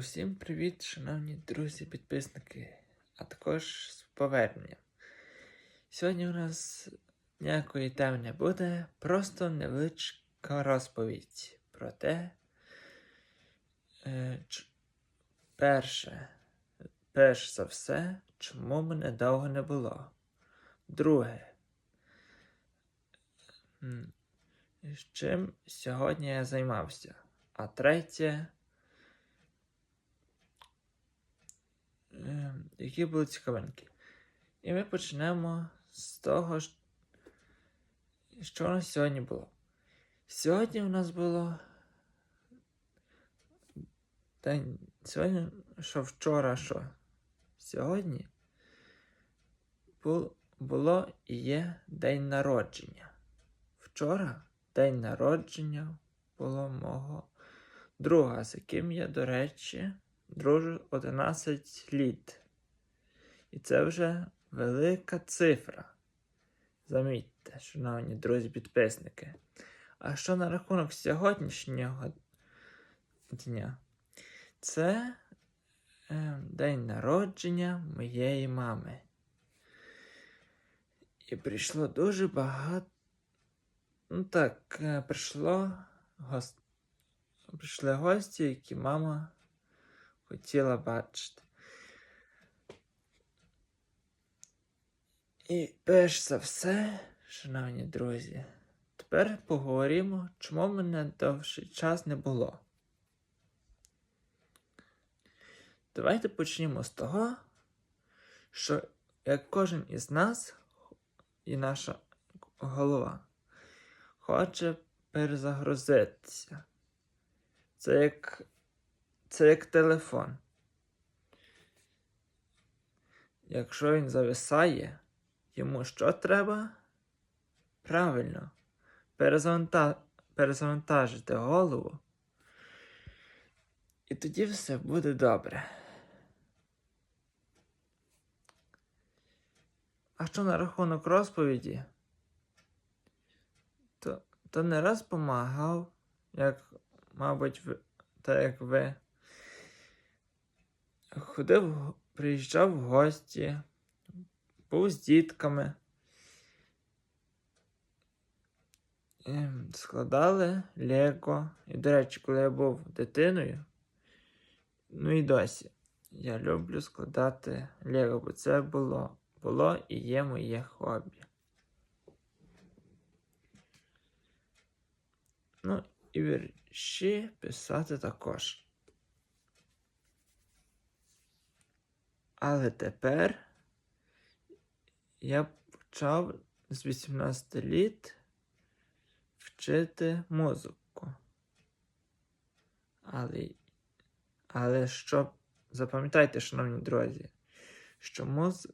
Усім привіт, шановні друзі-підписники, а також з поверненням. Сьогодні у нас ніякої теми не буде, просто невеличка розповідь про те, е, перше, перш за все, чому мене довго не було. Друге, з чим сьогодні я займався. А третє. Які були цікавинки. І ми почнемо з того, що у нас сьогодні було. Сьогодні у нас було. День. Сьогодні, що вчора, що сьогодні бу- було і є день народження. Вчора день народження було мого друга, з яким я, до речі, дружу 11 літ. І це вже велика цифра. Замітьте, шановні друзі-підписники. А що на рахунок сьогоднішнього дня? Це е, день народження моєї мами. І прийшло дуже багато. Ну так, е, прийшло гос... прийшли гості, які мама хотіла бачити. І перш за все, шановні друзі, тепер поговоримо, чому мене довший час не було. Давайте почнімо з того, що як кожен із нас і наша голова хоче перезагрузитися. Це як це як телефон. Якщо він зависає, йому що треба? Правильно, перезаванта... перезавантажити голову. І тоді все буде добре. А що на рахунок розповіді? То, то не раз помагав, як, мабуть, ви, так як ви. Ходив, приїжджав в гості, був з дітками. Ем, Складали Лего. І, до речі, коли я був дитиною, ну і досі, я люблю складати Лего, бо це було, було і є моє хобі. Ну, і вірші писати також. Але тепер я почав з 18 літ вчити музику. Але, але що, запам'ятайте, шановні друзі, що муз...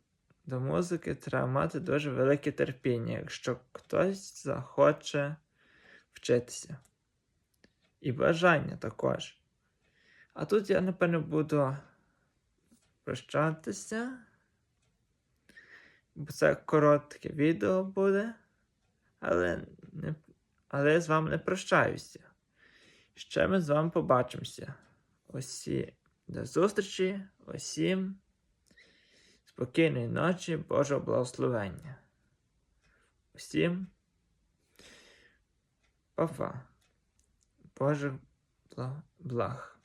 до музики треба мати дуже велике терпіння, якщо хтось захоче вчитися. І бажання також. А тут я, напевно, буду прощатися. Бо це коротке відео буде. Але, не, але я з вами не прощаюся. Ще ми з вами побачимося. Усі до зустрічі, усім спокійної ночі, Божого благословення. Усім па-па. Боже благ.